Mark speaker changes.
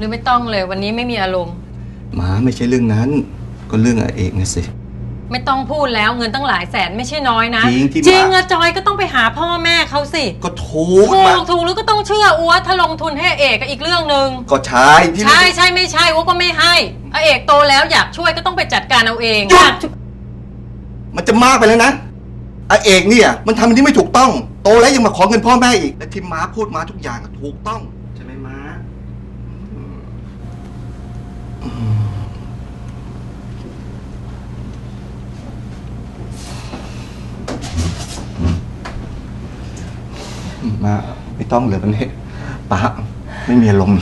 Speaker 1: หรือไม่ต้องเลยวันนี้ไม่มีอารมณ์
Speaker 2: หมาไม่ใช่เรื่องนั้น ก็เรื่องอาเอกนะสิ
Speaker 1: ไม่ต้องพูดแล้วเงินตั้งหลายแสนไม่ใช่น้อยนะ
Speaker 2: จริงที่
Speaker 1: จริง
Speaker 2: มา
Speaker 1: อะจอยก็ต้องไปหาพ่อแม่เขาสิ
Speaker 2: ก็ถูก
Speaker 1: ถู
Speaker 2: มาก
Speaker 1: ถูกแล้วก็ต้องเชื่ออัวถ้าลงทุนให้อาเอกก็อีกเรื่องหนึ่ง
Speaker 2: ก็ใช่ที่
Speaker 1: ใช่ใช่ไม่ใช่อัวก็ไม่ให้อาเอกโตแล้วอยากช่วยก็ต้องไปจัดการเอาเอง
Speaker 2: หยุ
Speaker 1: อ
Speaker 2: ด
Speaker 1: ยากช่วย
Speaker 2: มันจะมากไปแล้วนะอาเอกเนี่ย มันทำอันที่ไม่ถูกต้อง โตแล้วยังมาขอเงินพ่อแม่อีก และที่ม้าพูดมาทุกอย่างอะถูกต้อง ใช่ไหมม้าอืมอื มาไม่ต้องเลยวันนี้ป้าไม่มีลมณ์